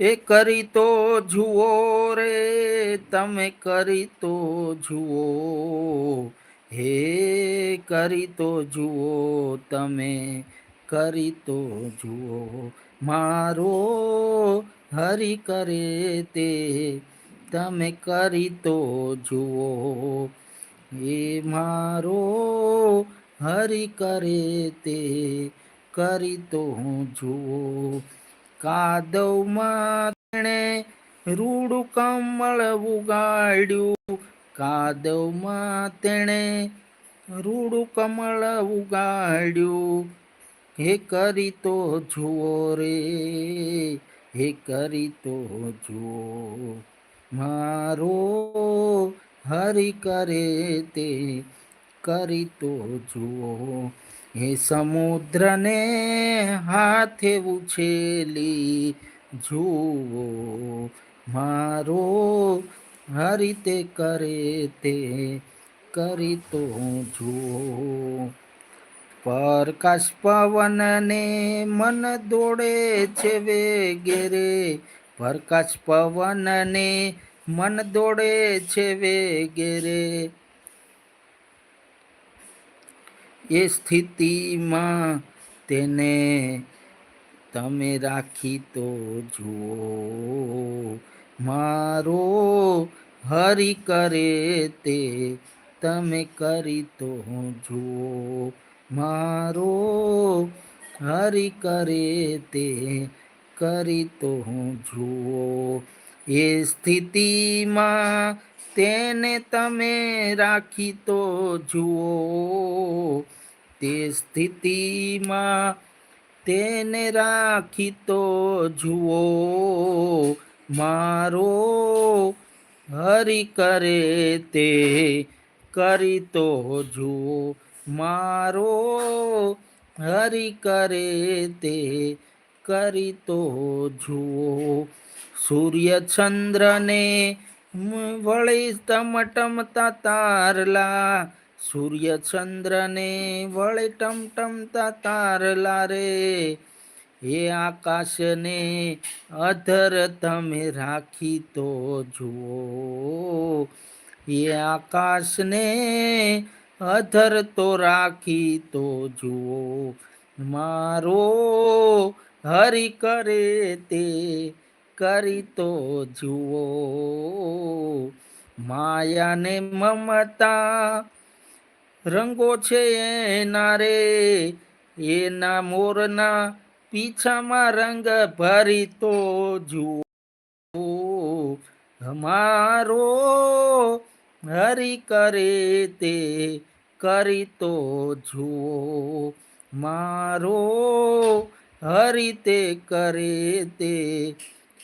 એ કરી તો જુઓ રે, તમે કરી તો જુઓ. હે કરી તો જુઓ, તમે કરી તો જુઓ. મારો હરી કરે તે, તમે કરી તો જુઓ. એ મારો હરી કરે તે, કરી તો જુઓ. કાદવમાં તેણે રૂડું કમળ ઉગાડ્યું. કાદવમાં તેણે રૂડું કમળ ઉગાડ્યું. હે કરી તો જુઓ રે, હે કરી તો જુઓ. મારો હરી કરે તે કરી તો જુઓ. હે સમુદ્રને હાથે ઉછેલી, જુઓ મારો હરિતે કરે તે કરી તો જુઓ. પ્રકાશ પવનને મન દોડે છે વેગેરે, પ્રકાશ પવનને મન દોડે છે વેગેરે. એ સ્થિતિમાં તેને તમે રાખી તો જુઓ. મારો હરી કરે તે તમે કરી તો જુઓ. મારો હરી કરે તે કરી તો જુઓ. એ સ્થિતિમાં તેને તમે રાખી તો જુઓ. તે સ્થિતિમાં તેને રાખી તો જુઓ, મારો હરી કરે તે કરી તો જુઓ, મારો હરી કરે તે કરી તો જુઓ. સૂર્ય ચંદ્રને વળી ટમટમતા તારલા સૂર્ય ચંદ્રને વળે ટમટમતા તારલા રે એ આકાશને અધર તમે રાખી તો જુઓ. એ આકાશને અધર તો રાખી તો જુઓ. મારો હરિ કરે તે કરી તો જુઓ. માયાને મમતા રંગો છે એના રે. એના મોરના પીછામાં રંગ ભરી તો જુઓ અમારો હરી કરે તે કરી તો જુઓ મારો હરી તે કરે તે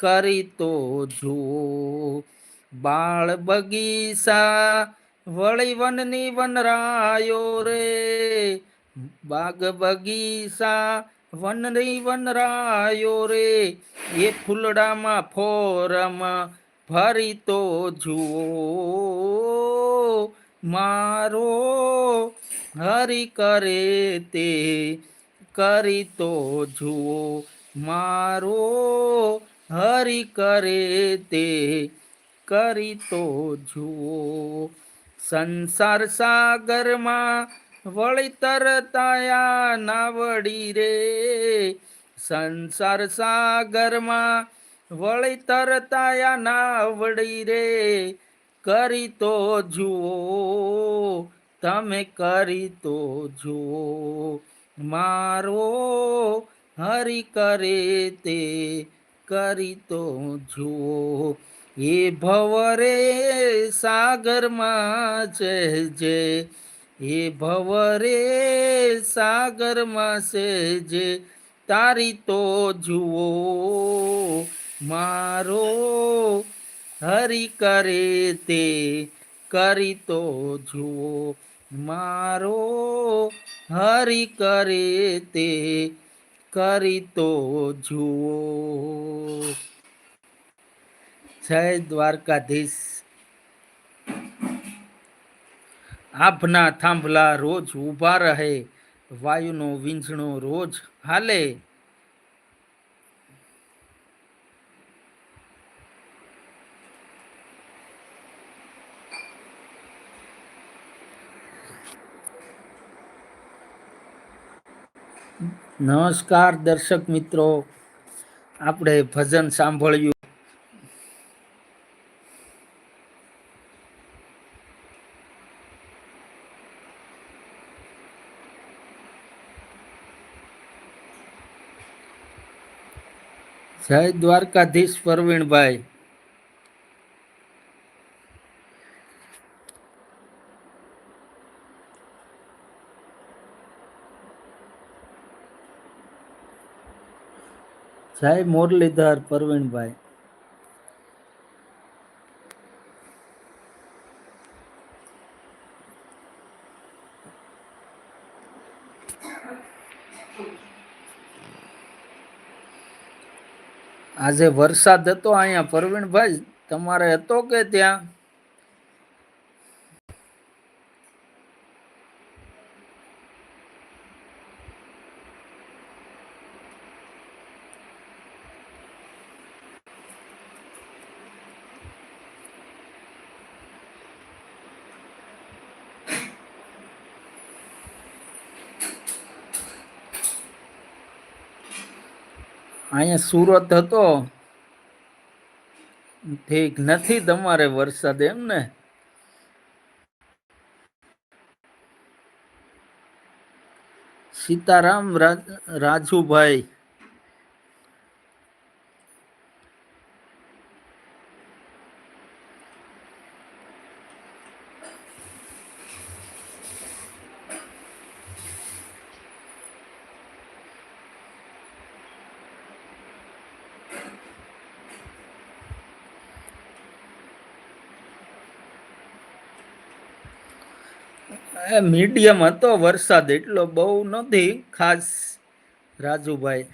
કરી તો જુઓ બાળ બગીચા વળી વનની વનરાયો રે. બાગ બગીચા વનની વનરાયો રે. એ ફૂલડામાં ફોરમાં ફરી તો જુઓ. મારો હરી કરે તે કરી તો જુઓ. મારો હરી કરે તે કરી તો જુઓ. સંસાર સાગરમાં વળી તરતાયા નાવડી રે. સંસાર સાગરમાં વળી તરતાયા નાવડી રે. કરી તો જુઓ, તમે કરી તો જુઓ. મારો હરી કરે તે કરી તો જુઓ. એ ભવરે સાગરમાં છે એ ભવરે સાગરમાં જે તારી તો જુઓ, મારો હરી કરે તે. કરી તો જુઓ, મારો હરી કરે તે. કરી તો જુઓ. જય દ્વારકાધીશ. આપના થાંભલા રોજ ઊભા રહે, વાયુનો વીંઝણો રોજ હાલે. નમસ્કાર દર્શક મિત્રો, આપણે ભજન સાંભળ્યું. જય દ્વારકાધીશ પરવીણભાઈ. જય મુરલીધર પ્રવીણભાઈ. આજે વરસાદ હતો અહીંયા પ્રવીણભાઈ તમારે હતો કે ત્યાં? અહીંયા સુરત હતો. ઠીક નથી તમારે વરસાદ એમ ને? સીતારામ રાજ- રાજુભાઈ. મીડિયમ હતો વરસાદ એટલો બહુ નથી ખાસ રાજુભાઈ.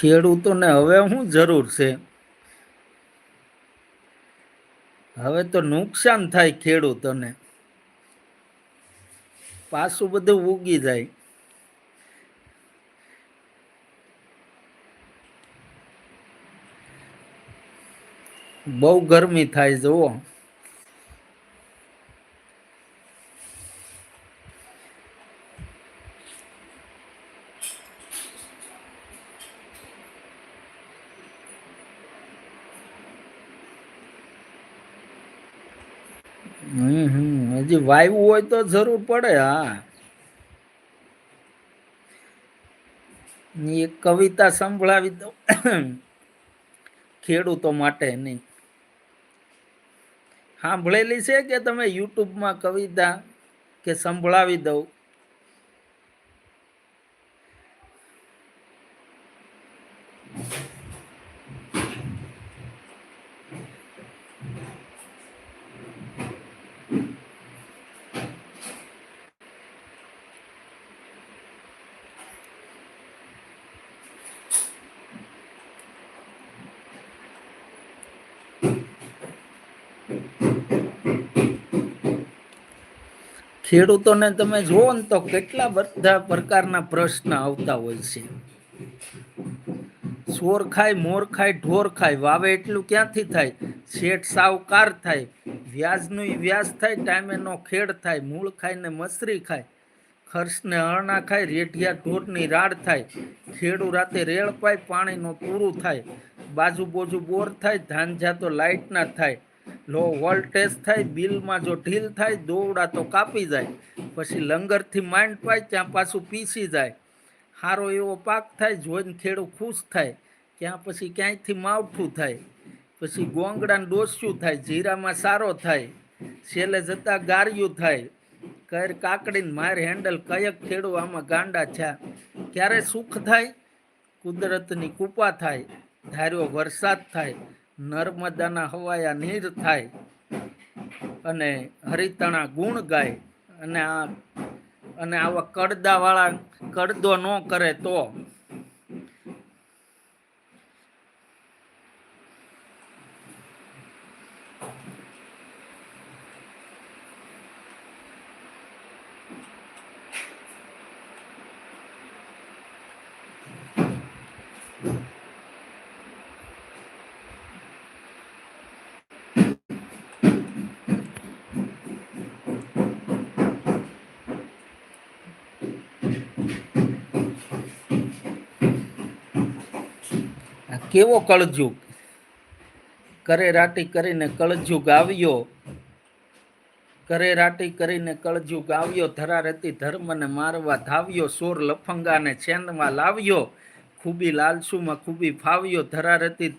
ખેડૂતોને હવે શું જરૂર છે? હવે તો નુકસાન થાય ખેડૂતોને. પાછું બધું ઉગી જાય. બહુ ગરમી થાય જુઓ વાયવું હોય તો જરૂર પડે, હા. એક કવિતા સંભળાવી દઉં. ખેડૂતો માટે નહીં. સાંભળેલી છે કે તમે યુટ્યુબમાં કવિતા કે સંભળાવી દઉં? ખેડૂતોને તમે જુઓ ને તો કેટલા બધા પ્રકારના પ્રશ્ન આવતા હોય છે. સોર ખાય, મોર ખાય, ઢોર ખાય, વાવે એટલું ક્યાંથી થાય? શેઠ સાવકાર થાય, વ્યાજનું વ્યાજ થાય, ટાઈમે નો ખેડ થાય, મૂળ ખાય ને મસરી ખાય, ખર્ચને હરણા ખાય, રેઢિયા ઢોરની રાડ થાય, ખેડૂ રાતે રેળ પાય, પાણીનું પૂરું થાય, બાજુ બોજુ બોર થાય ધાન જાતો લાઇટ ના થાય લો વોલ્ટેજ થાય, બિલમાં જો ઢીલ થાય દોવડા તો કાપી જાય. પછી લંગરથી માંડ પાય, ત્યાં પાછું પીસી જાય. સારો એવો પાક થાય, જોઈને ખેડૂત ખુશ થાય. ત્યાં પછી ક્યાંયથી માવઠું થાય? પછી ગોંગડાને ડોસ્યું થાય, જીરામાં સારો થાય. છેલ્લે જતાં ગાર્યું થાય. કર કાકડીને માર હેન્ડલ, કયક ખેડૂ આમાં ગાંડા છે ક્યારે સુખ થાય? કુદરતની કૃપા થાય. ધાર્યો વરસાદ થાય. નર્મદાના હવાયા નીર થાય અને હરિતણા ગુણ ગાય અને આ અને આવા કડદાવાળા કડદો ન કરે તો કેવો કળજુગ? કરે રાટી કરીને કળજુગ આવ્યો. કરે રાટી કરીને કળજુગ આવ્યો. ધરારતી ધર્મને મારવા ધાવ્યો. સોર લફંગાને છેનમાં લાવ્યો. ખૂબી લાલસુમાં ખૂબી ફાવ્યો. ધરારતી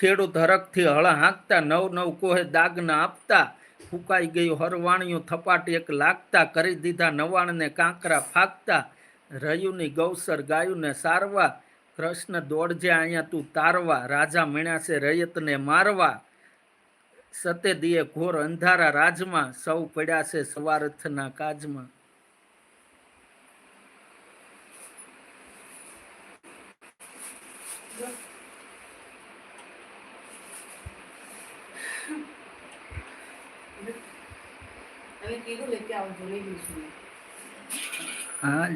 ખેડૂત હરખથી હળ હાંકતા, નવ નવ કોહે દાગના આપતા. ફૂંકાઈ ગયું હરવાણિયું થપાટી એક લાગતા. કરી દીધા નવાણને કાંકરા ફાંકતા. રયુની ગૌસર ગાયુંને સારવા. કૃષ્ણ દોડજે અહીંયા તું તારવા. રાજા મીણાશે રયતને મારવા. સતે દિયે ઘોર અંધારા રાજમાં. સૌ પડ્યા છે સવારથના કાજમાં. કીધું લેતી આવું જોઈ લઈશું. હા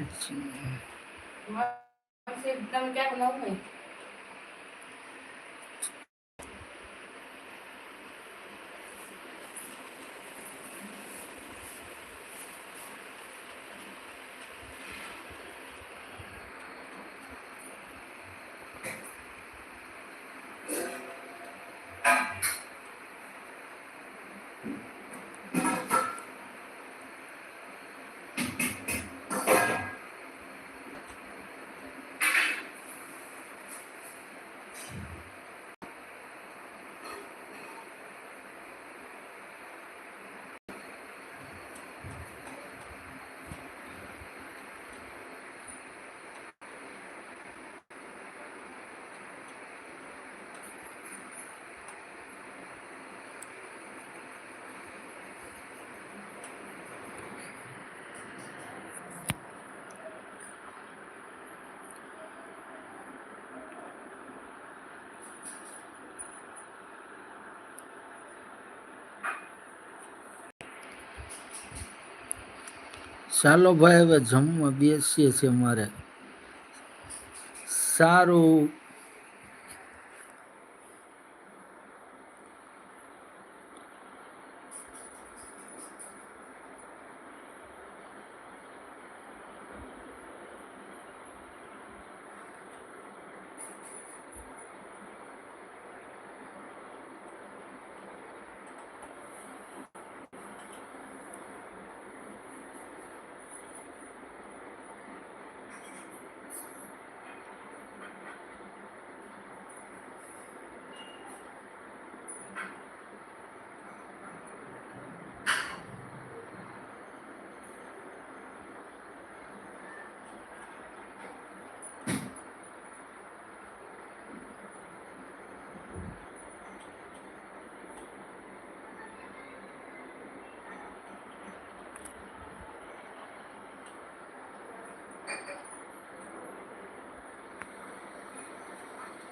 ચાલો ભાઈ હવે જમવા બેસીએ છીએ મારે. સારું.